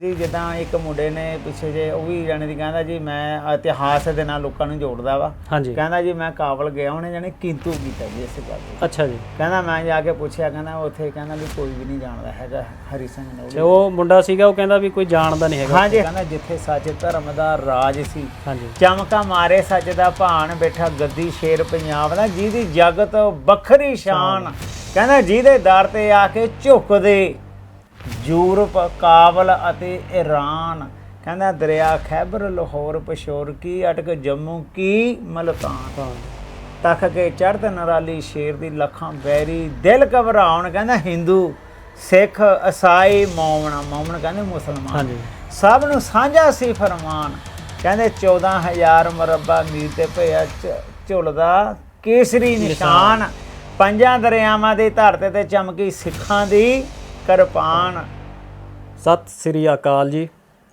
ਜੀ ਜਿੱਦਾਂ ਇੱਕ ਮੁੰਡੇ ਨੇ ਪਿੱਛੇ ਜੇ ਉਹ ਵੀ ਜਾਣੇ ਦੀ ਕਹਿੰਦਾ ਜੀ ਮੈਂ ਇਤਿਹਾਸ ਦੇ ਨਾਲ ਲੋਕਾਂ ਨੂੰ ਜੋੜਦਾ ਵਾ। ਕਹਿੰਦਾ ਜੀ ਮੈਂ ਕਾਬਲ ਗਿਆ ਉਹਨੇ ਜਾਣੇ ਕੀਤੂ ਕੀਤਾ ਜੀ ਇਸ ਗੱਲ ਤੇ ਅੱਛਾ ਜੀ। ਕਹਿੰਦਾ ਮੈਂ ਜਾ ਕੇ ਪੁੱਛਿਆ ਕਹਿੰਦਾ ਉੱਥੇ ਕਹਿੰਦਾ ਵੀ ਕੋਈ ਵੀ ਨਹੀਂ ਜਾਣਦਾ ਹੈਗਾ ਹਰੀ ਸਿੰਘ ਤੇ ਨੋੜੀ ਉਹ ਮੁੰਡਾ ਸੀਗਾ ਉਹ ਕਹਿੰਦਾ ਵੀ ਕੋਈ ਜਾਣਦਾ ਨਹੀਂ ਹੈਗਾ। ਹਾਂਜੀ। ਕਹਿੰਦਾ ਜਿੱਥੇ ਸੱਚ ਧਰਮ ਦਾ ਰਾਜ ਸੀ ਚਮਕਾ ਮਾਰੇ ਸੱਚ ਦਾ ਭਾਣ ਬੈਠਾ ਗੱਦੀ ਸ਼ੇਰ ਪੰਜਾਬ ਦਾ ਜਿਹਦੀ ਜਗਤ ਵੱਖਰੀ ਸ਼ਾਨ। ਕਹਿੰਦਾ ਜਿਹਦੇ ਦਰ ਤੇ ਆ ਕੇ ਝੁਕਦੇ ਯੂਰਪ ਕਾਬਲ ਅਤੇ ਈਰਾਨ ਕਹਿੰਦਾ ਦਰਿਆ ਖੈਬਰ ਲਾਹੌਰ ਪਸ਼ੌਰ ਕੀ ਅਟਕ ਜੰਮੂ ਕੀ ਮਲਤਾਨ। ਤੱਕ ਕੇ ਚੜ੍ਹਤ ਨਰਾਲੀ ਸ਼ੇਰ ਦੀ ਲੱਖਾਂ ਬੈਰੀ ਦਿਲ ਘਬਰਾਉਣ। ਕਹਿੰਦਾ ਹਿੰਦੂ ਸਿੱਖ ਈਸਾਈ ਮੌਮਨ। ਮੌਮਨ ਕਹਿੰਦੇ ਮੁਸਲਮਾਨ। ਹਾਂਜੀ। ਸਭ ਨੂੰ ਸਾਂਝਾ ਸੀ ਫਰਮਾਨ। ਕਹਿੰਦੇ 14000 ਮਰਬਾ ਮੀਲ ਤੇ ਭਿਆ ਝ- ਝੁਲਦਾ ਕੇਸਰੀ ਨਿਸ਼ਾਨ। ਪੰਜਾਂ ਦਰਿਆਵਾਂ ਦੀ ਧਰਤੀ ਤੇ ਚਮਕੀ ਸਿੱਖਾਂ ਦੀ ਕਿਰਪਾਨ ਸਤਿ ਸ੍ਰੀ ਅਕਾਲ ਜੀ।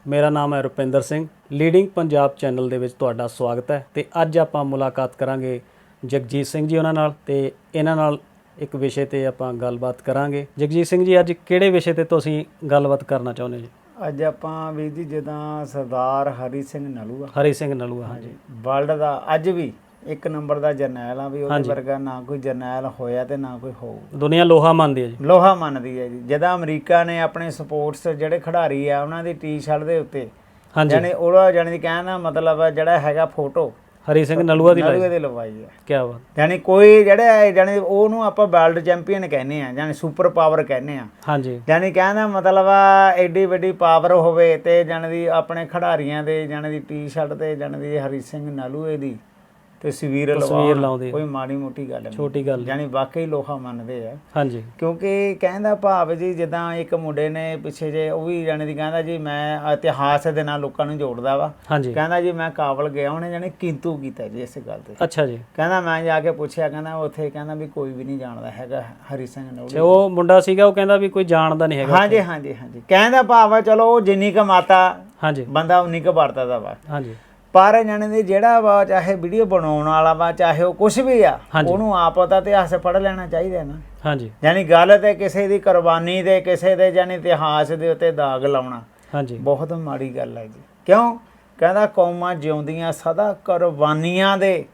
ਮੇਰਾ ਨਾਮ ਹੈ ਰੁਪਿੰਦਰ ਸਿੰਘ। ਲੀਡਿੰਗ ਪੰਜਾਬ ਚੈਨਲ ਦੇ ਵਿੱਚ ਤੁਹਾਡਾ ਸਵਾਗਤ ਹੈ ਤੇ ਅੱਜ ਆਪਾਂ ਮੁਲਾਕਾਤ ਕਰਾਂਗੇ ਜਗਜੀਤ ਸਿੰਘ ਜੀ ਉਹਨਾਂ ਨਾਲ ਤੇ ਇਹਨਾਂ ਨਾਲ ਇੱਕ ਵਿਸ਼ੇ ਤੇ ਆਪਾਂ ਗੱਲਬਾਤ ਕਰਾਂਗੇ। ਜਗਜੀਤ ਸਿੰਘ ਜੀ ਅੱਜ ਕਿਹੜੇ ਵਿਸ਼ੇ ਤੇ ਤੁਸੀਂ ਗੱਲਬਾਤ ਕਰਨਾ ਚਾਹੁੰਦੇ ਜੀ? ਅੱਜ ਆਪਾਂ ਵੀਰ ਜੀ ਜਿੱਦਾਂ ਸਰਦਾਰ ਹਰੀ ਸਿੰਘ ਨਲੂਆ। ਹਰੀ ਸਿੰਘ ਨਲੂਆ ਹਾਂਜੀ ਵਰਲਡ ਦਾ ਅੱਜ ਵੀ ਇੱਕ ਨੰਬਰ ਦਾ ਜਰਨੈਲ ਆ ਵੀ ਉਹਦੇ ਵਰਗਾ ਨਾ ਕੋਈ ਜਰਨੈਲ ਹੋਇਆ ਤੇ ਨਾ ਕੋਈ ਹੋਊ ਦੁਨੀਆ ਲੋਹਾ ਮੰਨਦੀ ਹੈ ਜੀ। ਲੋਹਾ ਮੰਨਦੀ ਹੈ ਜੀ। ਜਦੋਂ ਅਮਰੀਕਾ ਨੇ ਆਪਣੇ ਸਪੋਰਟਸ ਜਿਹੜੇ ਖਿਡਾਰੀ ਆ ਉਹਨਾਂ ਦੀ ਟੀ-ਸ਼ਰਟ ਦੇ ਉੱਤੇ ਹਾਂਜੀ। ਯਾਨੀ ਉਹਦਾ ਦੀ ਕਹਿਣ ਦਾ ਮਤਲਬ ਜਿਹੜਾ ਹੈਗਾ ਫੋਟੋ ਹਰੀ ਸਿੰਘ ਨਲੂਆ ਦੀ ਲਾਈ। ਨਲੂਏ ਦੇ ਲਵਾਈ ਹੈ ਕੀ ਬਾਤ। ਯਾਨੀ ਕੋਈ ਜਿਹੜਾ ਜਾਨੀ ਉਹਨੂੰ ਆਪਾਂ ਵਰਲਡ ਚੈਂਪੀਅਨ ਕਹਿੰਦੇ ਆ ਯਾਨੀ ਸੁਪਰ ਪਾਵਰ ਕਹਿੰਦੇ ਆ। ਹਾਂਜੀ। ਯਾਨੀ ਕਹਿਣ ਦਾ ਮਤਲਬ ਆ ਐਡੀ ਵੱਡੀ ਪਾਵਰ ਹੋਵੇ ਤੇ ਜਾਨੀ ਦੀ ਆਪਣੇ ਖਿਡਾਰੀਆਂ ਦੇ ਜਾਨੀ ਦੀ ਟੀ-ਸ਼ਰਟ ਤੇ ਜਾਨੀ ਦੀ ਹਰੀ ਸਿੰਘ ਨਲੂਏ ਦੀ ਤਸਵੀਰ ਤਸਵੀਰ ਲਾਉਂਦੇ ਆ। ਕੋਈ ਮਾੜੀ ਮੋਟੀ ਗੱਲ ਨਹੀਂ। ਛੋਟੀ ਗੱਲ ਯਾਨੀ ਵਾਕਈ ਲੋਹਾ ਮੰਨਦੇ ਆ। ਹਾਂਜੀ। ਕਿਉਂਕਿ ਕਹਿੰਦਾ ਭਾਵ ਜੀ ਜਿੱਦਾਂ ਇੱਕ ਮੁੰਡੇ ਨੇ ਪਿੱਛੇ ਜੇ ਉਹ ਵੀ ਜਾਣੇ ਦੀ ਕਹਿੰਦਾ ਜੀ ਮੈਂ ਇਤਿਹਾਸ ਦੇ ਨਾਲ ਲੋਕਾਂ ਨੂੰ ਜੋੜਦਾ ਵਾ। ਹਾਂਜੀ। ਕਹਿੰਦਾ ਜੀ ਮੈਂ ਕਾਬਲ ਗਿਆ ਉਹਨੇ ਜਾਣੇ ਕੀਤੂ ਕੀਤਾ ਜੀ ਇਸ ਗੱਲ ਤੇ। ਅੱਛਾ ਜੀ। ਕਹਿੰਦਾ ਮੈਂ ਜਾ ਕੇ ਪੁੱਛਿਆ ਕਹਿੰਦਾ ਉੱਥੇ ਕਹਿੰਦਾ ਵੀ ਕੋਈ ਵੀ ਨਹੀਂ ਜਾਣਦਾ ਹੈਗਾ ਹਰੀ ਸਿੰਘ ਤੇ ਨੋੜੀ ਉਹ ਮੁੰਡਾ ਸੀਗਾ ਉਹ ਕਹਿੰਦਾ ਵੀ ਕੋਈ ਜਾਣਦਾ ਨਹੀਂ ਹੈਗਾ ਹਾਂਜੀ ਹਾਂਜੀ ਹਾਂਜੀ। ਕਹਿੰਦਾ ਭਾਵ ਆ ਚਲੋ ਉਹ ਜਿੰਨੀ ਕਮਾਤਾ ਹਾਂਜੀ। ਬੰਦਾ ਉਨੀ ਕੁ ਵਰਤਦਾ ਵਾ। ਹਾਂਜੀ। ਪਰ ਜਾਣੇ ਦੀ ਜਿਹੜਾ ਵਾ ਚਾਹੇ ਵੀਡੀਓ ਬਣਾਉਣ ਵਾਲਾ ਵਾ ਚਾਹੇ ਉਹ ਕੁਝ ਵੀ ਆ। ਉਹਨੂੰ ਆਪ ਉਹਦਾ ਇਤਿਹਾਸ ਪੜ੍ਹ ਲੈਣਾ ਚਾਹੀਦਾ ਨਾ। ਹਾਂਜੀ। ਯਾਨੀ ਗੱਲ ਤੇ ਕਿਸੇ ਦੀ ਕੁਰਬਾਨੀ ਦੇ ਕਿਸੇ ਦੇ ਜਾਨੀ ਇਤਿਹਾਸ ਦੇ ਉੱਤੇ ਦਾਗ ਲਾਉਣਾ। ਹਾਂਜੀ। ਬਹੁਤ ਮਾੜੀ ਗੱਲ ਹੈ ਜੀ। ਕਿਉਂ? ਕਹਿੰਦਾ ਕੌਮਾਂ ਜਿਉਂਦੀਆਂ ਸਦਾ ਕੁਰਬਾਨੀਆਂ ਦੇ।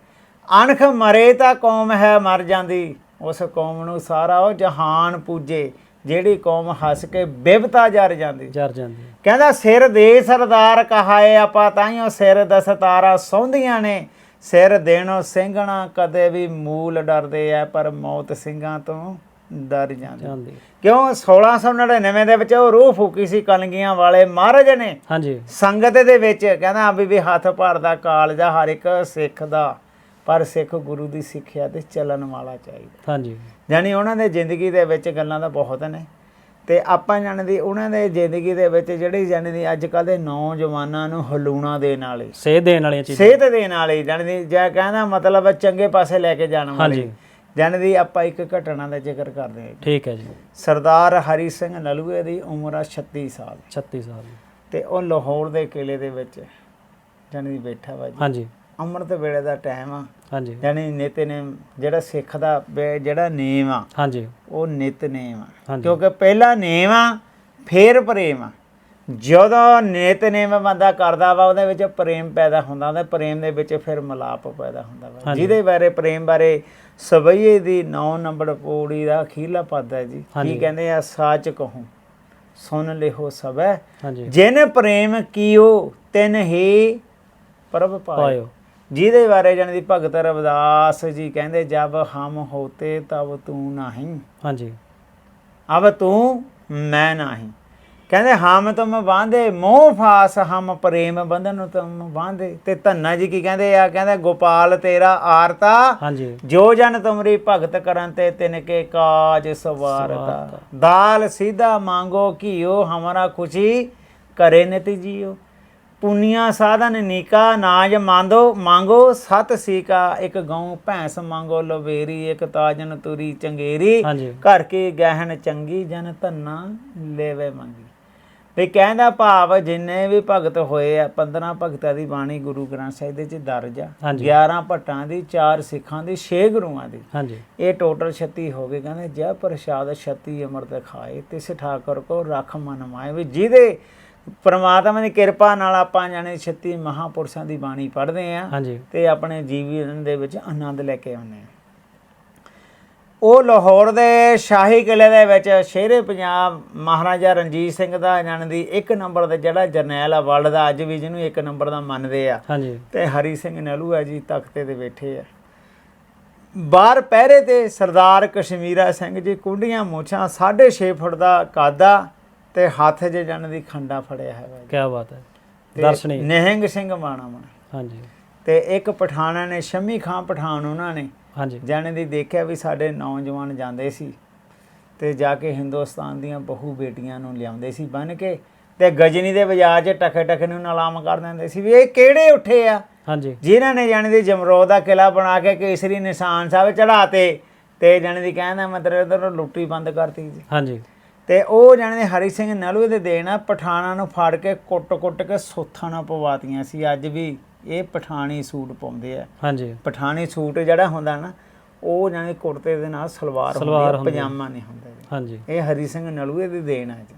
ਅਣਖ ਮਰੇ ਤਾਂ ਕੌਮ ਹੈ ਮਰ ਜਾਂਦੀ। ਉਸ ਕੌਮ ਨੂੰ ਸਾਰਾ ਉਹ ਜਹਾਨ ਪੂਜੇ। ਜਿਹੜੀ ਕੌਮ ਹੱਸ ਕੇ ਬਿਵਤਾ ਜਰ ਜਾਂਦੀ। ਜਰ ਜਾਂਦੀ। ਕਹਿੰਦਾ ਸਿਰ ਦੇ ਸਰਦਾਰ ਕਹਾਏ ਆਪਾਂ ਤਾਈਓ ਸਿਰ ਦਸਤਾਰਾ ਸੌਂਦੀਆਂ ਨੇ। ਸਿਰ ਦੇਣੋ ਸਿੰਘਣਾ ਕਦੇ ਵੀ ਮੂਲ ਡਰਦੇ ਆ ਪਰ ਮੌਤ ਸਿੰਘਾਂ ਤੋਂ ਡਰ ਜਾਂਦੇ। ਕਿਉਂ? 1699 ਦੇ ਵਿੱਚ ਉਹ ਰੂਹ ਫੂਕੀ ਸੀ ਕਲਗੀਆਂ ਵਾਲੇ ਮਹਾਰਾਜ ਨੇ। ਹਾਂਜੀ। ਸੰਗਤ ਦੇ ਵਿੱਚ ਕਹਿੰਦਾ ਵੀ ਵੀ ਹੱਥ ਭਰਦਾ ਕਾਲਜਾ ਹਰ ਇੱਕ ਸਿੱਖ ਦਾ। ਪਰ ਸਿੱਖ ਗੁਰੂ ਦੀ ਸਿੱਖਿਆ ਤੇ ਚੱਲਣ ਵਾਲਾ ਚਾਹੀਦਾ। ਹਾਂਜੀ। ਯਾਨੀ ਉਹਨਾਂ ਦੇ ਜ਼ਿੰਦਗੀ ਦੇ ਵਿੱਚ ਗੱਲਾਂ ਤਾਂ ਬਹੁਤ ਨੇ। ਤੇ ਆਪਾਂ ਜਾਣਦੇ ਉਹਨਾਂ ਦੇ ਜ਼ਿੰਦਗੀ ਦੇ ਵਿੱਚ ਜਿਹੜੀ ਜਾਣਦੀ ਅੱਜ ਕੱਲ ਦੇ ਨੌਜਵਾਨਾਂ ਨੂੰ ਹਲੂਣਾ ਦੇਣ ਵਾਲੇ ਸੇਧ ਦੇਣ ਵਾਲੀਆਂ ਚੀਜ਼ਾਂ। ਸਿਹਤ ਦੇਣ ਵਾਲੇ ਜਾਣਦੀ ਜਾਂ ਕਹਿੰਦਾ ਮਤਲਬ ਚੰਗੇ ਪਾਸੇ ਲੈ ਕੇ ਜਾਣ ਵਾਲੇ। ਹਾਂਜੀ। ਜਾਣਦੀ ਆਪਾਂ ਇੱਕ ਘਟਨਾ ਦਾ ਜ਼ਿਕਰ ਕਰਦੇ ਹਾਂ। ਠੀਕ ਹੈ ਜੀ। ਸਰਦਾਰ ਹਰੀ ਸਿੰਘ ਨਲੂਏ ਦੀ ਉਮਰ ਆ 36 ਸਾਲ 36 ਸਾਲ ਦੀ। ਤੇ ਉਹ ਲਾਹੌਰ ਦੇ ਕਿਲੇ ਦੇ ਵਿੱਚ ਜਾਣੀ ਬੈਠਾ ਵਾ ਜੀ। ਹਾਂਜੀ। ਅੰਮ੍ਰਿਤ ਵੇਲੇ ਦਾ ਟਾਈਮ ਆ। ਹਾਂਜੀ। ਜਾਣੀ ਨਿਤਨੇਮ ਜਿਹੜਾ ਸਿੱਖ ਦਾ ਜਿਹੜਾ ਨੇਮ ਆ ਹਾਂਜੀ। ਉਹ ਨਿਤਨੇਮ ਆ। ਕਿਉਂਕਿ ਪਹਿਲਾ ਨੇਮ ਆ ਫੇਰ ਪ੍ਰੇਮ ਆ। ਜਦੋਂ ਨਿਤਨੇਮ ਬੰਦਾ ਕਰਦਾ ਵਾ ਉਹਦੇ ਵਿੱਚ ਪ੍ਰੇਮ ਪੈਦਾ ਹੁੰਦਾ ਉਹਦੇ ਪ੍ਰੇਮ ਦੇ ਵਿੱਚ ਫਿਰ ਮਲਾਪ ਪੈਦਾ ਹੁੰਦਾ ਵਾ। ਜਿਹਦੇ ਬਾਰੇ ਪ੍ਰੇਮ ਬਾਰੇ ਸਵਈਏ ਦੀ 9 ਨੰਬਰ ਪੌੜੀ ਦਾ ਅਖੀਰਲਾ ਪਦ ਹੈ ਜੀ। ਕੀ ਕਹਿੰਦੇ ਆ? ਸੱਚ ਕਹੂੰ ਸੁਨ ਲਿਓ ਸਭੈ। ਜਿਨ ਪ੍ਰੇਮ ਕੀਓ ਤਿਨ ਹੀ ਪ੍ਰਭ ਪਾਇਓ। ਜਿਹਦੇ ਬਾਰੇ ਜਾਣੀ ਦੀ ਭਗਤ ਰਵਿਦਾਸ ਜੀ ਕਹਿੰਦੇ ਜਬ ਹਮ ਹੋਤੇ ਤਬ ਤੂੰ ਨਹੀਂ। ਹਾਂਜੀ। ਅਬ ਤੂੰ ਮੈਂ ਨਹੀਂ। ਕਹਿੰਦੇ ਹਮ ਤੁਮ ਬਾਂਧੇ ਮੋਹ ਫਾਸ ਹਮ ਪ੍ਰੇਮ ਬੰਧਨ ਤੁਮ ਬਾਂਧੇ ਤੇ ਧੰਨਾ ਜੀ ਕੀ ਕਹਿੰਦੇ ਆ? ਕਹਿੰਦੇ ਗੋਪਾਲ ਤੇਰਾ ਆਰਤਾ ਹਾਂਜੀ। ਜੋ ਜਨ ਤੁਮਰੀ ਭਗਤ ਕਰਨ ਤੇ ਤਿਨ ਕੇ ਕਾਜ ਸਵਾਰਤਾ। ਦਾਲ ਸੀਧਾ ਮੰਗੋ ਘੀਓ ਹਮਾਰਾ ਖੁਸ਼ੀ ਕਰੇ ਨਤੀ ਜੀਓ। ਪੁੰਨੀਆਂ ਸਾਧਨ ਨੀਕਾ ਨਾਜ ਮੰਦੋ ਮੰਗੋ ਸਤ ਸੀਕਾ ਇੱਕ ਗਊ ਭੈਂਸ ਮੰਗੋ ਲਵੇਰੀ ਇੱਕ ਤਾਜਨ ਤੁਰੀ ਚੰਗੇਰੀ। ਘਰ ਕੀ ਗਹਿਣ ਚੰਗੀ ਜਨ ਧੰਨਾ ਲੈਵੇ ਮੰਗੀ। ਵੀ ਕਹਿੰਦਾ ਭਾਵ ਜਿੰਨੇ ਵੀ ਭਗਤ ਹੋਏ ਆ 15 ਭਗਤਾਂ ਦੀ ਬਾਣੀ ਗੁਰੂ ਗ੍ਰੰਥ ਸਾਹਿਬ ਦੇ ਚ ਦਰਜ ਆ। ਹਾਂਜੀ। 11 ਭੱਟਾਂ ਦੀ 4 ਸਿੱਖਾਂ ਦੀ 6 ਗੁਰੂਆਂ ਦੀ। ਹਾਂਜੀ। ਇਹ ਟੋਟਲ 36 ਹੋ ਗਏ। ਕਹਿੰਦੇ ਜੈ ਪ੍ਰਸ਼ਾਦ 36 ਅੰਮ੍ਰਿਤ ਖਾਏ ਤਿਸ ਠਾਕਰ ਕੋ ਰਖ ਮਨ ਮਾਏ। ਵੀ ਜਿਹਦੇ ਪ੍ਰਮਾਤਮਾ ਦੀ ਕਿਰਪਾ ਨਾਲ ਆਪਾਂ ਜਾਣੇ 36 ਮਹਾਪੁਰਸ਼ਾਂ ਦੀ ਬਾਣੀ ਪੜ੍ਹਦੇ ਆ ਹਾਂਜੀ। ਤੇ ਆਪਣੇ ਜੀਵਨ ਦੇ ਵਿੱਚ ਆਨੰਦ ਲੈ ਕੇ ਆਉਂਦੇ ਆ ਉਹ ਲਾਹੌਰ ਦੇ ਸ਼ਾਹੀ ਕਿਲੇ ਦੇ ਵਿੱਚ ਸ਼ੇਰੇ ਪੰਜਾਬ ਮਹਾਰਾਜਾ ਰਣਜੀਤ ਸਿੰਘ ਦਾ ਜਾਣ ਦੀ ਇੱਕ ਨੰਬਰ ਦਾ ਜਿਹੜਾ ਜਰਨੈਲ ਆ ਵਰਲਡ ਦਾ ਅੱਜ ਵੀ ਜਿਹਨੂੰ ਇੱਕ ਨੰਬਰ ਦਾ ਮੰਨਦੇ ਆ। ਹਾਂਜੀ। ਤੇ ਹਰੀ ਸਿੰਘ ਨਹਿਰੂ ਆ ਜੀ ਤਖਤੇ ਤੇ ਬੈਠੇ ਆ। ਬਾਹਰ ਪਹਿਰੇ ਤੇ ਸਰਦਾਰ ਕਸ਼ਮੀਰਾ ਸਿੰਘ ਜੀ ਕੁੰਡੀਆਂ ਮੋਛਾਂ 6.5 ਫੁੱਟ ਦਾ ਕਾਦਾ ਤੇ ਹੱਥ 'ਚ ਜਣ ਦੀ ਖੰਡਾ ਫੜਿਆ ਹੈਗਾ ਜੀ ਕੀ ਬਾਤ ਹੈ। ਤੇ ਦਰਸ਼ਨੀ। ਨਿਹੰਗ ਸਿੰਘ ਬਾਣਾ ਮਣ। ਹਾਂਜੀ। ਤੇ ਇੱਕ ਪਠਾਣਾ ਨੇ ਸ਼ਮੀ ਖਾਂ ਪਠਾਨ ਉਹਨਾਂ ਨੇ ਹਾਂਜੀ। ਜਾਣੇ ਦੀ ਦੇਖਿਆ ਵੀ ਸਾਡੇ ਨੌਜਵਾਨ ਜਾਂਦੇ ਸੀ ਤੇ ਜਾ ਕੇ ਹਿੰਦੁਸਤਾਨ ਦੀਆਂ ਬਹੁ ਬੇਟੀਆਂ ਨੂੰ ਲਿਆਉਂਦੇ ਸੀ ਬਨ ਕੇ ਤੇ ਗਜਨੀ ਦੇ ਬਾਜ਼ਾਰ 'ਚ ਟਕੇ ਟਕੇ ਨੂੰ ਨਲਾਮ ਕਰ ਦਿੰਦੇ ਸੀ ਵੀ ਇਹ ਕਿਹੜੇ ਉੱਠੇ ਆ? ਹਾਂਜੀ। ਜਿਨ੍ਹਾਂ ਨੇ ਜਾਣੇ ਦੀ ਜਮਰੋਦ ਦਾ ਕਿਲਾ ਬਣਾ ਕੇ ਕੇਸਰੀ ਨਿਸ਼ਾਨ ਸਾਹਿਬ ਚੜਾਤੇ ਤੇ ਜਾਣੇ ਦੀ ਕਹਿੰਦਾ ਮਤਲਬ ਇਧਰ ਲੁੱਟੀ ਬੰਦ ਕਰਤੀ ਜੀ। ਹਾਂਜੀ। ਤੇ ਉਹ ਜਾਣੇ ਦੀ ਹਰੀ ਸਿੰਘ ਨਲੂਏ ਦੇ ਦੇਣਾ ਪਠਾਣਾ ਨੂੰ ਫੜ ਕੇ ਕੁੱਟ-ਕੁੱਟ ਕੇ ਸੋਥਾਂ ਨਾਲ ਪਵਾਤੀਆਂ ਸੀ। ਅੱਜ ਵੀ ਇਹ ਪਠਾਣੀ ਸੂਟ ਪਾਉਂਦੇ ਆ। ਹਾਂਜੀ। ਪਠਾਣੀ ਸੂਟ ਜਿਹੜਾ ਹੁੰਦਾ ਨਾ ਉਹ ਜਾਣੇ ਕੁੜਤੇ ਦੇ ਨਾਲ ਸਲਵਾਰ ਹੁੰਦੀ ਆ, ਆ। ਪਜਾਮਾ ਨਹੀਂ ਹੁੰਦਾ। ਹਾਂਜੀ। ਇਹ ਹਰੀ ਸਿੰਘ ਨਲੂਏ ਦੀ ਦੇਣ ਹੈ ਜੀ।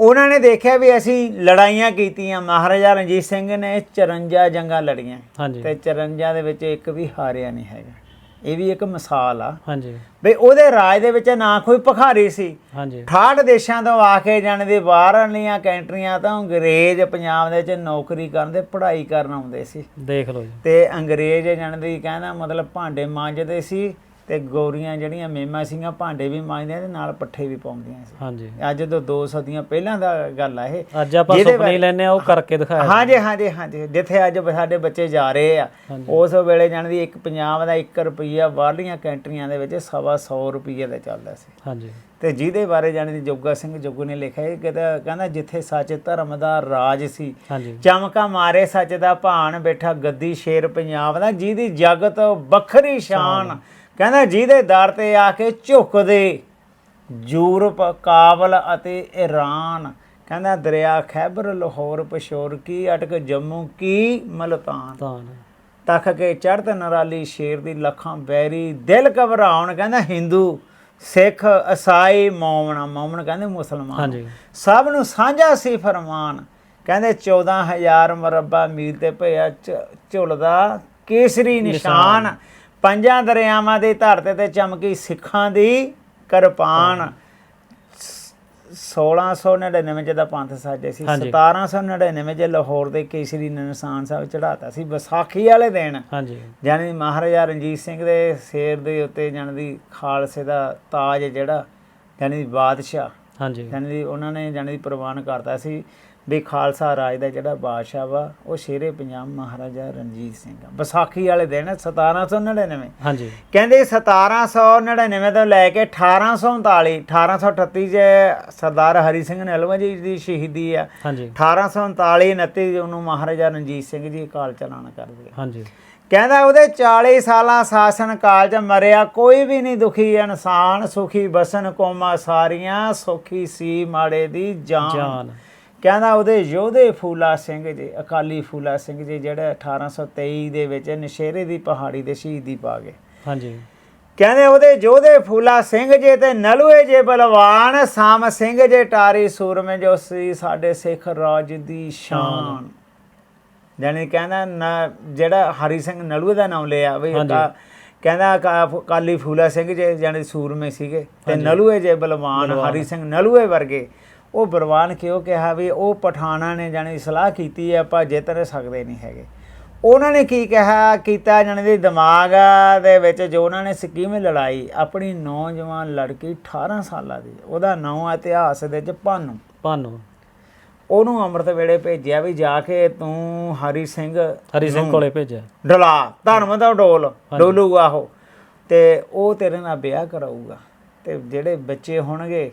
ਉਹਨਾਂ ਨੇ ਦੇਖਿਆ ਵੀ ਅਸੀਂ ਲੜਾਈਆਂ ਕੀਤੀਆਂ। ਮਹਾਰਾਜਾ ਰਣਜੀਤ ਸਿੰਘ ਨੇ 54 ਜੰਗਾਂ ਲੜੀਆਂ। ਤੇ 54 ਦੇ ਵਿੱਚ ਇੱਕ ਵੀ ਹਾਰਿਆ ਨਹੀਂ ਹੈਗਾ। ਇਹ ਵੀ ਇੱਕ ਮਿਸਾਲ ਆ। ਹਾਂਜੀ। ਬਈ ਉਹਦੇ ਰਾਜ ਦੇ ਵਿੱਚ ਨਾ ਕੋਈ ਭਖਾਰੀ ਸੀ। ਹਾਂਜੀ। 68 ਦੇਸ਼ਾਂ ਤੋਂ ਆ ਕੇ ਜਾਣ ਦੇ ਬਾਹਰਲੀਆਂ ਕੰਟਰੀਆਂ ਤੋਂ ਅੰਗਰੇਜ਼ ਪੰਜਾਬ ਦੇ ਵਿੱਚ ਨੌਕਰੀ ਕਰਨ ਦੇ ਪੜ੍ਹਾਈ ਕਰਨ ਆਉਂਦੇ ਸੀ। ਦੇਖ ਲਓ ਜੀ। ਤੇ ਅੰਗਰੇਜ਼ ਜਾਣ ਦੀ ਕਹਿੰਦਾ ਮਤਲਬ ਭਾਂਡੇ ਮਾਂਜਦੇ ਸੀ। ਤੇ ਗੋਰੀਆਂ ਜਿਹੜੀਆਂ ਮੇਮਾ ਸੀਗੀਆਂ ਭਾਂਡੇ ਵੀ ਮਾਂਜਦੀਆਂ ਤੇ ਨਾਲ ਪੱਠੇ ਵੀ ਪਾਉਂਦੀਆਂ ਸੀ। ਹਾਂਜੀ। ਅੱਜ ਤੋਂ ਦੋ ਸਦੀਆਂ ਪਹਿਲਾਂ ਦਾ ਗੱਲ ਆ ਇਹ। ਅੱਜ ਆਪਾਂ ਸੁਪਨੇ ਲੈਨੇ ਆ ਉਹ ਕਰਕੇ ਦਿਖਾਇਆ ਹਾਂਜੀ ਹਾਂਜੀ ਹਾਂਜੀ ਜਿੱਥੇ ਅੱਜ ਸਾਡੇ ਬੱਚੇ ਜਾ ਰਹੇ ਆ। ਉਸ ਵੇਲੇ ਜਾਣਦੀ ਇੱਕ ਪੰਜਾਬ ਦਾ 1 ਰੁਪਈਆ ਬਾਹਰਲੀਆਂ ਕੰਟਰੀਆਂ ਦੇ ਵਿੱਚ ਸਵਾ 100 ਰੁਪਈਏ ਦਾ ਚੱਲਦਾ ਸੀ। ਹਾਂਜੀ। ਤੇ ਜਿਹਦੇ ਬਾਰੇ ਜਾਣਦੀ ਜੋਗਾ ਸਿੰਘ ਜੋਗੂ ਨੇ ਲਿਖਿਆ ਇਹ ਕਹਿੰਦਾ ਕਹਿੰਦਾ ਜਿੱਥੇ ਸੱਚ ਧਰਮ ਦਾ ਰਾਜ ਸੀ ਚਮਕਾ ਮਾਰੇ ਸੱਚ ਦਾ ਭਾਣ ਬੈਠਾ ਗੱਦੀ ਸ਼ੇਰ ਪੰਜਾਬ ਦਾ ਜਿਹਦੀ ਜਗਤ ਵੱਖਰੀ ਸ਼ਾਨ। ਕਹਿੰਦਾ ਜਿਹਦੇ ਦਰ ਤੇ ਆ ਕੇ ਝੁਕਦੇ ਯੂਰਪ ਕਾਬਲ ਅਤੇ ਈਰਾਨ ਕਹਿੰਦਾ ਦਰਿਆ ਖੈਬਰ ਲਾਹੌਰ ਪਸ਼ੌਰ ਕੀ ਅਟਕ ਜੰਮੂ ਕੀ ਮਲਤਾਨ। ਤੱਕ ਕੇ ਚੜ੍ਹਤ ਨਰਾਲੀ ਸ਼ੇਰ ਦੀ ਲੱਖਾਂ ਬੈਰੀ ਦਿਲ ਘਬਰਾਉਣ ਕਹਿੰਦਾ ਹਿੰਦੂ ਸਿੱਖ ਈਸਾਈ ਮੌਮਣਾ ਮੌਮਣ ਕਹਿੰਦੇ ਮੁਸਲਮਾਨ। ਹਾਂਜੀ। ਸਭ ਨੂੰ ਸਾਂਝਾ ਸੀ ਫਰਮਾਨ। ਕਹਿੰਦੇ 14000 ਮਰਬਾ ਮੀਲ ਤੇ ਝ- ਝੁਲਦਾ ਕੇਸਰੀ ਨਿਸ਼ਾਨ। ਪੰਜਾਂ ਦਰਿਆਵਾਂ ਦੇ ਧਰਤੇ ਤੇ ਚਮਕੀ ਸਿੱਖਾਂ ਦੀ ਕਿਰਪਾਨ। 1699 ਚ ਦਾ ਪੰਥ ਸਾਜੇ ਸੀ ਹਾਂਜੀ। 1799 ਚ ਲਾਹੌਰ ਦੇ ਕੇਸਰੀ ਨਿਸ਼ਾਨ ਸਾਹਿਬ ਚੜਾਤਾ ਸੀ ਵਿਸਾਖੀ ਵਾਲੇ ਦਿਨ। ਹਾਂਜੀ। ਜਾਨੀ ਮਹਾਰਾਜਾ ਰਣਜੀਤ ਸਿੰਘ ਦੇ ਸਿਰ ਦੇ ਉੱਤੇ ਜਾਣੀ ਦੀ ਖਾਲਸੇ ਦਾ ਤਾਜ ਜਿਹੜਾ ਜਾਨੀ ਦੀ ਬਾਦਸ਼ਾਹ। ਹਾਂਜੀ। ਦੀ ਉਹਨਾਂ ਨੇ ਜਾਣੀ ਦੀ ਪ੍ਰਵਾਨ ਕਰਤਾ ਸੀ। ਵੀ ਖਾਲਸਾ ਰਾਜ ਦਾ ਜਿਹੜਾ ਬਾਦਸ਼ਾਹ ਵਾ ਉਹ ਸ਼ੇਰੇ ਪੰਜਾਬ ਮਹਾਰਾਜਾ ਰਣਜੀਤ ਸਿੰਘ ਆ। ਵਿਸਾਖੀ ਵਾਲੇ ਦਿਨ 1799 ਹਾਂਜੀ। ਕਹਿੰਦੇ 1799 ਤੋਂ ਲੈ ਕੇ 1839 1838 ਚ ਸਰਦਾਰ ਹਰੀ ਸਿੰਘ ਨਲਵਾ ਜੀ ਦੀ ਸ਼ਹੀਦੀ ਆ ਹਾਂਜੀ। 1839 29 ਨੂੰ ਮਹਾਰਾਜਾ ਰਣਜੀਤ ਸਿੰਘ ਜੀ ਕਾਲ ਚਲਾਣਾ ਕਰ ਗਏ। ਹਾਂਜੀ। ਕਹਿੰਦਾ ਉਹਦੇ 40 ਸਾਲਾਂ ਸ਼ਾਸਨ ਕਾਲ ਚ ਮਰਿਆ ਕੋਈ ਵੀ ਨਹੀਂ ਦੁਖੀ ਇਨਸਾਨ ਸੁਖੀ ਬਸਨ ਕੋਮਾ ਸਾਰੀਆਂ ਸੁਖੀ ਸੀ ਮਾੜੇ ਦੀ ਜਾਨ। ਜਾਨ। ਕਹਿੰਦਾ ਉਹਦੇ ਯੋਧੇ ਫੂਲਾ ਸਿੰਘ ਜੀ ਅਕਾਲੀ ਫੂਲਾ ਸਿੰਘ ਜੀ ਜਿਹੜੇ 1823 ਦੇ ਵਿੱਚ ਨਸ਼ੇਰੇ ਦੀ ਪਹਾੜੀ ਦੇ ਸ਼ਹੀਦੀ ਪਾ ਗਏ। ਹਾਂਜੀ। ਕਹਿੰਦੇ ਉਹਦੇ ਯੋਧੇ ਫੂਲਾ ਸਿੰਘ ਜੇ ਤੇ ਨਲੂਏ ਜੇ ਬਲਵਾਨ ਸਾਮ ਸਿੰਘ ਜੇ ਟਾਰੀ ਸੂਰਮੇ ਜੋ ਸੀ ਸਾਡੇ ਸਿੱਖ ਰਾਜ ਦੀ ਸ਼ਾਨ। ਜਾਨੀ ਕਹਿੰਦਾ ਜਿਹੜਾ ਹਰੀ ਸਿੰਘ ਨਲੂਏ ਦਾ ਨਾਮ ਲਿਆ ਵੀ ਕਹਿੰਦਾ ਕਾਲੀ ਫੂਲਾ ਸਿੰਘ ਜੇ ਜਾਨੀ ਸੂਰਮੇ ਸੀਗੇ ਤੇ। ਨਲੂਏ ਜੇ ਬਲਵਾਨ। ਹਰੀ ਸਿੰਘ ਨਲੂਏ ਵਰਗੇ ਉਹ ਬਲਵਾਨ ਕਿਉਂ ਕਿਹਾ ਵੀ ਉਹ ਪਠਾਣਾ ਨੇ ਜਾਨੀ ਸਲਾਹ ਕੀਤੀ ਹੈ ਆਪਾਂ ਜਿੱਤ ਨਹੀਂ ਸਕਦੇ ਨਹੀਂ ਹੈਗੇ। ਉਹਨਾਂ ਨੇ ਕੀ ਕਿਹਾ? ਕੀਤਾ ਜਾਣੀ ਦੇ ਦਿਮਾਗ ਦੇ ਵਿੱਚ ਜੋ ਉਹਨਾਂ ਨੇ ਸਕੀਮ ਲੜਾਈ ਆਪਣੀ ਨੌਜਵਾਨ ਲੜਕੀ 18 ਸਾਲਾਂ ਦੀ ਉਹਦਾ ਨਾਂ ਇਤਿਹਾਸ ਦੇ ਵਿੱਚ ਭਾਨੂ। ਭਾਨੂ। ਉਹਨੂੰ ਅੰਮ੍ਰਿਤ ਵੇਲੇ ਭੇਜਿਆ ਵੀ ਜਾ ਕੇ ਤੂੰ ਹਰੀ ਸਿੰਘ ਹਰੀ ਸਿੰਘ ਕੋਲੇ ਭੇਜਿਆ। ਡਲਾ ਧਰਮ ਦਾ ਡੋਲ ਡੋਲੂਗਾ ਉਹ ਤੇ ਉਹ ਤੇਰੇ ਨਾਲ ਵਿਆਹ ਕਰਾਊਗਾ। ਤੇ ਜਿਹੜੇ ਬੱਚੇ ਹੋਣਗੇ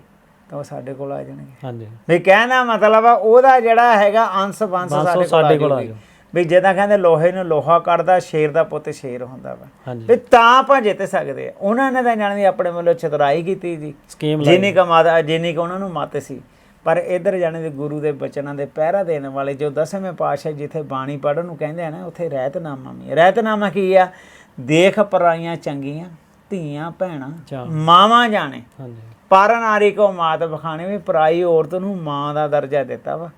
ਤਾਂ ਉਹ ਸਾਡੇ ਕੋਲ ਆ ਜਾਣਗੇ। ਹਾਂਜੀ। ਵੀ ਕਹਿਣਾ ਮਤਲਬ ਆ ਉਹਦਾ ਜਿਹੜਾ ਹੈਗਾ ਅੰਸ਼ ਬੰਸ ਸਾਡੇ ਕੋਲ ਆ ਜਾਊਗੀ ਵੀ ਜਿੱਦਾਂ ਕਹਿੰਦੇ ਲੋਹੇ ਨੂੰ ਲੋਹਾ ਕੱਢਦਾ ਸ਼ੇਰ ਦਾ ਪੁੱਤ ਸ਼ੇਰ ਹੁੰਦਾ ਵਾ। ਵੀ ਤਾਂ ਆਪਾਂ ਜਿੱਤ ਸਕਦੇ ਆ। ਉਹਨਾਂ ਨੇ ਤਾਂ ਜਾਣਦੀ ਆਪਣੇ ਵੱਲੋਂ ਚਤਰਾਈ ਕੀਤੀ ਜੀ। ਜਿੰਨੀ ਕਮਾਦਾ ਜਿੰਨੀ ਕੁ ਉਹਨਾਂ ਨੂੰ ਮੱਤ ਸੀ। ਪਰ ਇਧਰ ਜਾਣੇ ਦੇ ਗੁਰੂ ਦੇ ਬਚਨਾਂ ਦੇ ਪਹਿਰਾ ਦੇਣ ਵਾਲੇ ਜੋ ਦਸਵੇਂ ਪਾਤਸ਼ਾਹ ਜਿੱਥੇ ਬਾਣੀ ਪੜਨ ਨੂੰ ਕਹਿੰਦੇ ਆ ਨਾ ਉੱਥੇ ਰਹਿਤਨਾਮਾ ਵੀ। ਰਹਿਤਨਾਮਾ ਕੀ ਆ? ਦੇਖ ਪਰਾਈਆਂ ਚੰਗੀਆਂ ਧੀਆਂ ਭੈਣਾਂ ਮਾਵਾਂ ਜਾਣੇ। ਹਾਂਜੀ। ਪਰ ਨਾਰੀ ਕੋ ਮਾਤ ਬਖਾਣੇ ਵੀ ਪਰਾਈ ਔਰਤ ਨੂੰ ਮਾਂ ਦਾ ਦਰਜਾ ਦਿੱਤਾ ਵਾ।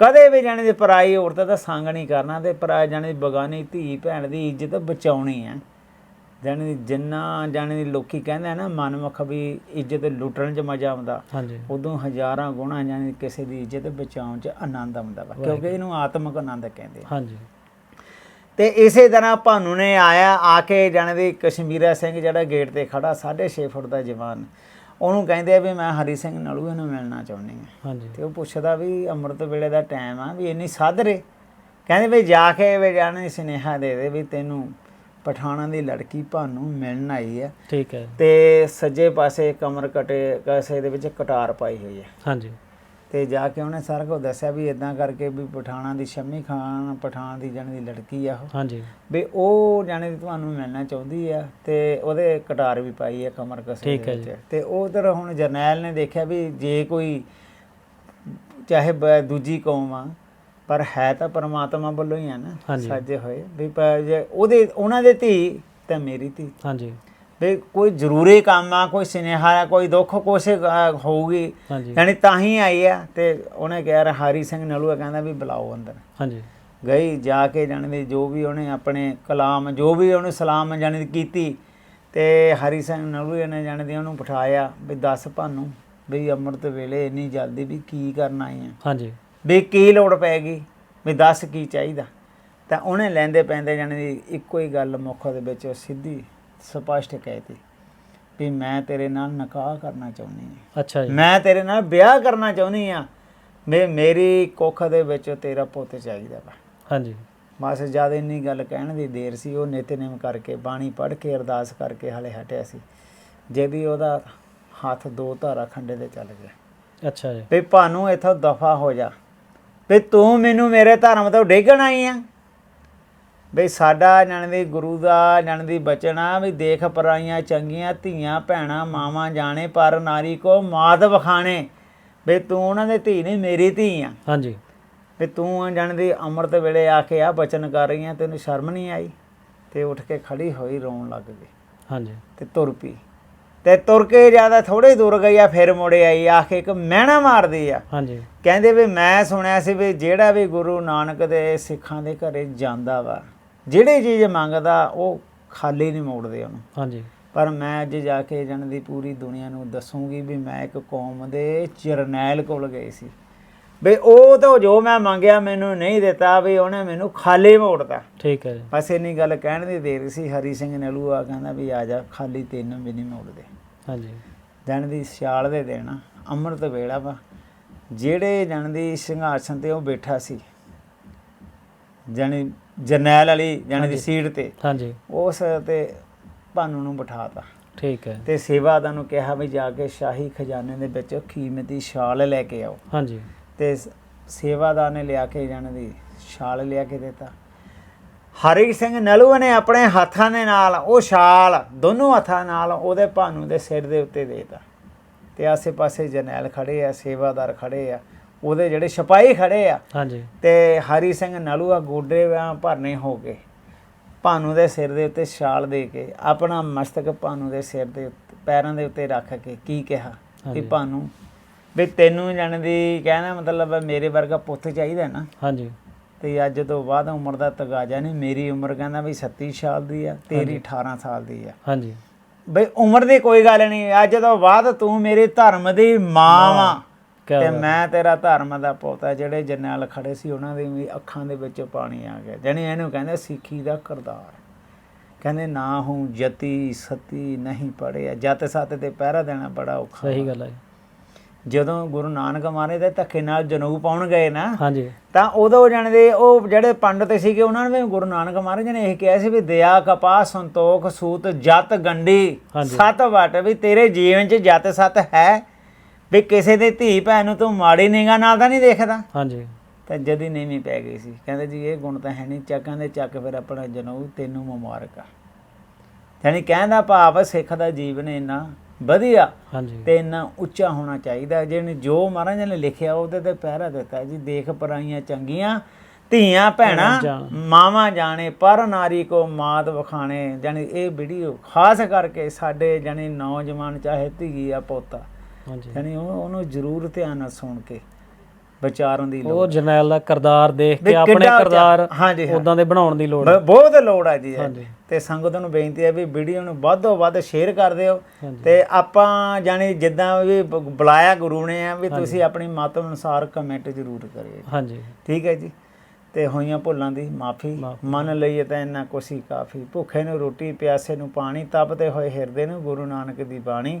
ਕਦੇ ਵੀ ਜਾਣੇ ਦੀ ਪਰਾਈ ਔਰਤ ਦਾ ਸੰਗ ਨਹੀਂ ਕਰਨਾ ਤੇ ਪਰਾਈ ਜਾਣੇ ਦੀ ਬਗਾਨੀ ਧੀ ਭੈਣ ਦੀ ਇੱਜ਼ਤ ਬਚਾਉਣੀ ਆ ਜਾਣੇ ਦੀ ਜਿੰਨਾ ਜਾਣੇ ਦੀ ਲੋਕੀ ਕਹਿੰਦੇ ਆ ਨਾ ਮਨਮੁਖ ਵੀ ਇੱਜ਼ਤ ਲੁੱਟਣ 'ਚ ਮਜ਼ਾ ਆਉਂਦਾ। ਹਾਂਜੀ। ਉਦੋਂ ਹਜ਼ਾਰਾਂ ਗੁਣਾ ਜਾਣੀ ਕਿਸੇ ਦੀ ਇੱਜ਼ਤ ਬਚਾਉਣ 'ਚ ਆਨੰਦ ਆਉਂਦਾ ਵਾ ਕਿਉਂਕਿ ਇਹਨੂੰ ਆਤਮਿਕ ਆਨੰਦ ਕਹਿੰਦੇ ਹਾਂਜੀ। ਤੇ ਇਸੇ ਤਰ੍ਹਾਂ ਭਾਨੂ ਨੇ ਆਇਆ ਆ ਕੇ ਜਾਣੇ ਦੀ ਕਸ਼ਮੀਰਾ ਸਿੰਘ ਜਿਹੜਾ ਗੇਟ ਤੇ ਖੜਾ 6.5 ਫੁੱਟ ਦਾ ਜਵਾਨ। ਉਹਨੂੰ ਕਹਿੰਦੇ ਆ ਵੀ ਮੈਂ ਹਰੀ ਸਿੰਘ ਨਲੂਏ ਨੂੰ ਮਿਲਣਾ ਚਾਹੁੰਦੀ ਹਾਂ। ਹਾਂਜੀ। ਤੇ ਉਹ ਪੁੱਛਦਾ ਵੀ ਅੰਮ੍ਰਿਤ ਵੇਲੇ ਦਾ ਟਾਈਮ ਆ ਵੀ ਇੰਨੀ ਸਾਧਰੇ ਕਹਿੰਦੇ ਵੀ ਜਾ ਕੇ ਵੀ ਜਾਣੇ ਸੁਨੇਹਾ ਦੇ ਦੇ ਵੀ ਤੈਨੂੰ ਪਠਾਣਾ ਦੀ ਲੜਕੀ ਭਾਨੂ ਮਿਲਣ ਆਈ ਆ। ਠੀਕ ਹੈ। ਤੇ ਸੱਜੇ ਪਾਸੇ ਕਮਰ ਕਟੇ ਕਸੇ ਦੇ ਵਿੱਚ ਕਟਾਰ ਪਾਈ ਹੋਈ ਹੈ ਹਾਂਜੀ। ਤੇ ਜਾ ਕੇ ਉਹਨੇ ਸਾਰਾ ਕੁਝ ਦੱਸਿਆ ਵੀ ਇਦਾਂ ਕਰਕੇ ਵੀ ਪਠਾਣਾ ਦੀ ਸ਼ਮੀ ਖਾਨ ਪਠਾਨ ਦੀ ਜਾਣੀ ਦੀ ਲੜਕੀ ਆ ਉਹ। ਹਾਂਜੀ। ਵੀ ਉਹ ਦੀ ਤੁਹਾਨੂੰ ਮਿਲਣਾ ਚਾਹੁੰਦੀ ਆ ਤੇ ਉਹਦੇ ਕਟਾਰ ਵੀ ਪਾਈ ਆ ਕਮਰ ਕਸੇ ਠੀਕ ਹੈ ਤੇ ਉਧਰ ਹੁਣ ਜਰਨੈਲ ਨੇ ਦੇਖਿਆ ਵੀ ਜੇ ਕੋਈ ਚਾਹੇ ਬ- ਦੂਜੀ ਕੌਮ ਆ ਪਰ ਹੈ ਤਾਂ ਪਰਮਾਤਮਾ ਵੱਲੋਂ ਹੀ ਆ ਨਾ ਹਾਂਜੀ। ਸਾਜੇ ਹੋਏ। ਵੀ ਪ- ਜੇ ਉਹਦੇ ਉਹਨਾਂ ਦੇ ਧੀ ਤੇ ਮੇਰੀ ਧੀ। ਹਾਂਜੀ। ਵੀ ਕੋਈ ਜ਼ਰੂਰੀ ਕੰਮ ਆ ਕੋਈ ਸੁਨੇਹਾ ਆ ਕੋਈ ਦੁੱਖ ਅ, ਹੋਊਗੀ। ਯਾਨੀ ਤਾਂ ਹੀ ਆਈ ਆ ਤੇ ਉਹਨੇ ਕਿਹਾ ਹਰੀ ਸਿੰਘ ਨਲੂਆ ਕਹਿੰਦਾ ਵੀ ਬੁਲਾਓ ਅੰਦਰ। ਹਾਂਜੀ। ਗਈ ਜਾ ਕੇ ਜਾਣਦੇ ਜੋ ਵੀ ਉਹਨੇ ਆਪਣੇ ਕਲਾਮ ਜੋ ਵੀ ਉਹਨੇ ਸਲਾਮ ਜਾਣੀ ਕੀਤੀ ਤੇ ਹਰੀ ਸਿੰਘ ਨਲੂਏ ਨੇ ਜਾਣਦੇ ਉਹਨੂੰ ਬਿਠਾਇਆ ਵੀ ਦੱਸ ਭਾਨੂੰ ਵੀ ਅੰਮ੍ਰਿਤ ਵੇਲੇ ਇੰਨੀ ਜਲਦੀ ਵੀ ਕੀ ਕਰਨ ਆਈ ਆ। ਹਾਂਜੀ। ਵੀ ਕੀ ਲੋੜ ਪੈਗੀ ਵੀ ਦੱਸ ਕੀ ਚਾਹੀਦਾ? ਤਾਂ ਉਹਨੇ ਲੈਂਦੇ ਪੈਂਦੇ ਜਾਣੀ ਦੀ ਇੱਕੋ ਹੀ ਗੱਲ ਮੁੱਖ ਦੇ ਵਿੱਚ ਸਿੱਧੀ ਸਪਸ਼ਟ ਕਹਿਤੀ ਵੀ ਮੈਂ ਤੇਰੇ ਨਾਲ ਨਿਕਾਹ ਕਰਨਾ ਚਾਹੁੰਦੀ ਹਾਂ। ਅੱਛਾ ਜੀ। ਮੈਂ ਤੇਰੇ ਨਾਲ ਵਿਆਹ ਕਰਨਾ ਚਾਹੁੰਦੀ ਆ ਵੀ ਮੇਰੀ ਕੁੱਖ ਦੇ ਵਿੱਚ ਤੇਰਾ ਪੁੱਤ ਚਾਹੀਦਾ ਵਾ। ਹਾਂਜੀ। ਬਸ ਜਦ ਇੰਨੀ ਗੱਲ ਕਹਿਣ ਦੀ ਦੇਰ ਸੀ ਉਹ ਨਿਤਨੇਮ ਕਰਕੇ ਬਾਣੀ ਪੜ੍ਹ ਕੇ ਅਰਦਾਸ ਕਰਕੇ ਹਲੇ ਹਟਿਆ ਸੀ। ਜਿਹਦੀ ਉਹਦਾ ਹੱਥ ਦੋ ਧਾਰਾ ਖੰਡੇ ਤੇ ਚੱਲ ਗਿਆ। ਅੱਛਾ ਜੀ। ਵੀ ਭਾਨੂੰ ਇੱਥੋਂ ਦਫਾ ਹੋ ਜਾ। ਵੀ ਤੂੰ ਮੈਨੂੰ ਮੇਰੇ ਧਰਮ ਤੋਂ ਡੇਗਣ ਆਈ ਆ। ਵੀ ਸਾਡਾ ਜਣ ਦੀ ਗੁਰੂ ਦਾ ਜਣ ਦੀ ਬਚਨਾ ਵੀ ਦੇਖ ਪਰਾਈਆਂ ਚੰਗੀਆਂ ਧੀਆਂ ਭੈਣਾਂ ਮਾਵਾਂ ਜਾਣੇ ਪਰ ਨਾਰੀ ਕੋ ਮਾਤ ਵਖਾਣੇ। ਵੀ ਤੂੰ ਉਹਨਾਂ ਦੇ ਧੀ ਨਹੀਂ ਮੇਰੀ ਧੀ ਆ। ਹਾਂਜੀ। ਵੀ ਤੂੰ ਜਣ ਦੀ ਅੰਮ੍ਰਿਤ ਵੇਲੇ ਆ ਕੇ ਆ ਬਚਨ ਕਰ ਰਹੀ ਆ ਤੈਨੂੰ ਸ਼ਰਮ ਨਹੀਂ ਆਈ? ਤੇ ਉੱਠ ਕੇ ਖੜੀ ਹੋਈ ਰੋਣ ਲੱਗ ਗਈ। ਹਾਂਜੀ। ਤੇ ਤੁਰ ਪਈ। ਤੇ ਤੁਰ ਕੇ ਜ਼ਿਆਦਾ ਥੋੜੇ ਦੂਰ ਗਈ ਆ ਫਿਰ ਮੁੜੇ ਆਈ ਆ ਕੇ ਇੱਕ ਮਹਿਣਾ ਮਾਰਦੀ ਆ। ਹਾਂਜੀ। ਕਹਿੰਦੇ ਵੀ ਮੈਂ ਸੁਣਿਆ ਸੀ ਵੀ ਜਿਹੜਾ ਵੀ ਗੁਰੂ ਨਾਨਕ ਦੇ ਸਿੱਖਾਂ ਦੇ ਘਰੇ ਜਾਂਦਾ ਵਾ ਜਿਹੜੀ ਚੀਜ਼ ਮੰਗਦਾ ਉਹ ਖਾਲੀ ਨਹੀਂ ਮੋੜਦੇ ਉਹਨੂੰ। ਹਾਂਜੀ। ਪਰ ਮੈਂ ਅੱਜ ਜਾ ਕੇ ਜਣ ਦੀ ਪੂਰੀ ਦੁਨੀਆ ਨੂੰ ਦੱਸੂਗੀ ਵੀ ਮੈਂ ਇੱਕ ਕੌਮ ਦੇ ਜਰਨੈਲ ਕੋਲ ਗਈ ਸੀ। ਵੀ ਉਹ ਤਾਂ ਜੋ ਮੈਂ ਮੰਗਿਆ ਮੈਨੂੰ ਨਹੀਂ ਦਿੱਤਾ ਵੀ ਉਹਨੇ ਮੈਨੂੰ ਖਾਲੀ ਮੋੜਤਾ। ਠੀਕ ਹੈ ਬਸ ਇੰਨੀ ਗੱਲ ਕਹਿਣ ਦੀ ਦੇਰ ਸੀ ਹਰੀ ਸਿੰਘ ਨਲੂਆ ਕਹਿੰਦਾ ਵੀ ਆ ਜਾ ਖਾਲੀ ਤੈਨੂੰ ਵੀ ਨਹੀਂ ਮੋੜਦੇ। ਹਾਂਜੀ। ਜਣ ਦੀ ਸਿਆਲ ਦੇ ਦਿਨ ਅੰਮ੍ਰਿਤ ਵੇਲਾ ਵਾ ਜਿਹੜੇ ਜਣ ਦੀ ਸਿੰਘਾਸਨ ਤੇ ਉਹ ਬੈਠਾ ਸੀ ਜਣੀ ਜਰਨੈਲ ਵਾਲੀ ਜਣ ਦੀ ਸੀਟ ਤੇ ਹਾਂਜੀ। ਉਸ ਤੇ ਭਾਨੂ ਨੂੰ ਬਿਠਾਤਾ। ਠੀਕ ਹੈ। ਤੇ ਸੇਵਾਦਾਰ ਨੂੰ ਕਿਹਾ ਵੀ ਜਾ ਕੇ ਸ਼ਾਹੀ ਖਜ਼ਾਨੇ ਦੇ ਵਿੱਚ ਕੀਮਤੀ ਸ਼ਾਲ ਲੈ ਕੇ ਆਓ। ਹਾਂਜੀ। ਤੇ ਸੇਵਾਦਾਰ ਨੇ ਲਿਆ ਕੇ ਜਣ ਦੀ ਸ਼ਾਲ ਲਿਆ ਕੇ ਦਿੱਤਾ। ਹਰੀ ਸਿੰਘ ਨਲੂਆ ਨੇ ਆਪਣੇ ਹੱਥਾਂ ਦੇ ਨਾਲ ਉਹ ਸ਼ਾਲ ਦੋਨੋਂ ਹੱਥਾਂ ਨਾਲ ਉਹਦੇ ਭਾਨੂ ਦੇ ਸਿਰ ਦੇ ਉੱਤੇ ਦੇਤਾ। ਤੇ ਆਸੇ-ਪਾਸੇ ਜਰਨੈਲ ਖੜੇ ਆ ਸੇਵਾਦਾਰ ਖੜੇ ਆ। ਉਹਦੇ ਜਿਹੜੇ ਸਿਪਾਹੀ ਖੜੇ ਆ। ਹਾਂਜੀ। ਤੇ ਹਰੀ ਸਿੰਘ ਨਲੂਆ ਗੋਡੇ ਵਾਂ ਭਰਨੇ ਹੋ ਕੇ ਭਾਨੂ ਦੇ ਸਿਰ ਦੇ ਉੱਤੇ ਛਾਲ ਦੇ ਕੇ ਆਪਣਾ ਮਸਤਕ ਭਾਨੂ ਦੇ ਸਿਰ ਦੇ ਪੈਰਾਂ ਦੇ ਉੱਤੇ ਰੱਖ ਕੇ ਕੀ ਕਿਹਾ ਵੀ। ਭਾਨੂ ਵੀ ਤੈਨੂੰ ਜਾਣ ਦੀ ਕਹਿਣਾ ਮਤਲਬ ਮੇਰੇ ਵਰਗਾ ਪੁੱਤ ਚਾਹੀਦਾ ਨਾ। ਹਾਂਜੀ। ਤੇ ਅੱਜ ਤੋਂ ਬਾਅਦ ਉਮਰ ਦਾ ਤਗਾਜਾ ਨਹੀਂ ਮੇਰੀ ਉਮਰ ਕਹਿੰਦਾ ਵੀ 37 ਸਾਲ ਦੀ ਆ ਤੇਰੀ 18 ਸਾਲ ਦੀ ਆ। ਹਾਂਜੀ। ਬਈ ਉਮਰ ਦੀ ਕੋਈ ਗੱਲ ਨਹੀਂ ਅੱਜ ਤੋਂ ਬਾਅਦ ਤੂੰ ਮੇਰੇ ਧਰਮ ਦੀ ਮਾਂ। ਵਾ। ਕਿਆ ਤੇ। ਮੈਂ ਤੇਰਾ ਧਰਮ ਦਾ ਪੁੱਤ ਆ ਜਿਹੜੇ ਜਰਨੈਲ ਖੜੇ ਸੀ ਉਹਨਾਂ ਦੇ ਵੀ ਅੱਖਾਂ ਦੇ ਵਿੱਚ ਪਾਣੀ ਆ ਗਿਆ ਜਾਣੀ ਇਹਨੂੰ ਕਹਿੰਦੇ ਸਿੱਖੀ ਦਾ ਕਰਤਾਰ ਕਹਿੰਦੇ ਨਾ ਹੂੰ ਜਤੀ ਸਤੀ ਨਹੀਂ ਪੜਿਆ ਜਤ ਸਤ ਤੇ ਪਹਿਰਾ ਦੇਣਾ ਬੜਾ ਔਖਾ ਸਹੀ ਗੱਲ ਹੈ। ਜਦੋਂ ਗੁਰੂ ਨਾਨਕ ਮਹਾਰਾਜ ਦੇ ਧੱਕੇ ਨਾਲ ਜਨੂ ਪਾਉਣ ਗਏ ਨਾ ਹਾਂਜੀ ਤਾਂ ਉਦੋਂ ਜਾਣਦੇ ਉਹ ਜਿਹੜੇ ਪੰਡਤ ਸੀਗੇ ਉਹਨਾਂ ਨੇ ਗੁਰੂ ਨਾਨਕ ਮਹਾਰਾਜ ਨੇ ਇਹ ਕਿਹਾ ਸੀ ਵੀ ਦਇਆ ਕਪਾ ਸੰਤੋਖ ਸੂਤ ਜਤ ਗੰਡੀ। ਸਤ ਵਟ ਵੀ ਤੇਰੇ ਜੀਵਨ 'ਚ ਜਤ ਸਤ ਹੈ ਵੀ ਕਿਸੇ ਦੇ ਧੀ ਭੈਣ ਨੂੰ ਤੂੰ ਮਾੜੀ ਨਿਗਾਹ ਨਾਲ ਤਾਂ ਨਹੀਂ ਦੇਖਦਾ? ਹਾਂਜੀ। ਤਾਂ ਜਦੀ ਨੀਵੀਂ ਪੈ ਗਈ ਸੀ। ਕਹਿੰਦੇ ਜੀ ਇਹ ਗੁਣ ਤਾਂ ਹੈ ਨਹੀਂ। ਚੱਕਾਂ ਦੇ ਚੱਕ ਫਿਰ ਆਪਣਾ ਜਨੂ ਤੈਨੂੰ ਮੁਬਾਰਕ ਆ। ਯਾਨੀ ਕਹਿੰਦਾ ਭਾਵ ਸਿੱਖ ਦਾ ਜੀਵਨ ਇੰਨਾ ਵਧੀਆ ਹਾਂਜੀ। ਤੇ ਇੰਨਾ ਉੱਚਾ ਹੋਣਾ ਚਾਹੀਦਾ। ਜਿਹਨੇ ਜੋ ਮਹਾਰਾਜ ਨੇ ਲਿਖਿਆ ਉਹਦੇ ਤੇ ਪਹਿਰਾ ਦਿੱਤਾ ਜੀ ਦੇਖ ਪਰਾਈਆਂ ਚੰਗੀਆਂ ਧੀਆਂ ਭੈਣਾਂ। ਮਾਵਾਂ ਜਾਣੇ ਪਰ ਨਾਰੀ ਕੋ ਮਾਤ ਵਖਾਣੇ। ਜਾਣੀ ਇਹ ਵੀਡੀਓ ਖਾਸ ਕਰਕੇ ਸਾਡੇ ਜਾਣੀ ਨੌਜਵਾਨ ਚਾਹੇ ਧੀ ਆ ਪੋਤਾ। ਹਾਂਜੀ। ਯਾਨੀ ਉਹ ਉਹਨੂੰ ਜ਼ਰੂਰ ਧਿਆਨ ਨਾਲ ਸੁਣ ਕੇ ਵਿਚਾਰਨ ਦੀ ਲੋੜ ਉਹ ਜਰਨੈਲ ਦਾ ਕਿਰਦਾਰ ਦੇਖ ਕੇ ਆਪਣੇ ਕਿਰਦਾਰ ਉਦਾਂ ਦੇ ਬਣਾਉਣ ਦੀ ਲੋੜ ਬਹੁਤ ਲੋੜ ਆ ਜੀ। ਤੇ ਸੰਗਤ ਨੂੰ ਬੇਨਤੀ ਹੈ ਵੀ ਵੀਡੀਓ ਨੂੰ ਵੱਧ ਵੱਧ ਸ਼ੇਅਰ ਕਰ ਦਿਓ। ਤੇ ਆਪਾਂ ਜਾਨੀ ਜਿੱਦਾਂ ਵੀ ਬੁਲਾਇਆ ਗੁਰੂ ਨੇ ਆ ਵੀ ਤੁਸੀਂ ਆਪਣੀ ਮਤ ਅਨੁਸਾਰ ਕਮੈਂਟ ਜ਼ਰੂਰ ਕਰਿਓ। ਹਾਂਜੀ। ਠੀਕ ਹੈ ਜੀ। ਤੇ ਹੋਈਆਂ ਭੁੱਲਾਂ ਦੀ ਮਾਫੀ। ਮੰਨ ਲਈਏ ਤਾਂ ਇੰਨਾ ਹੀ ਕਾਫੀ। ਭੁੱਖੇ ਨੂੰ ਰੋਟੀ ਪਿਆਸੇ ਨੂੰ ਪਾਣੀ ਤਪਦੇ ਹੋਏ ਹਿਰਦੇ ਨੂੰ ਗੁਰੂ ਨਾਨਕ ਦੀ ਬਾਣੀ।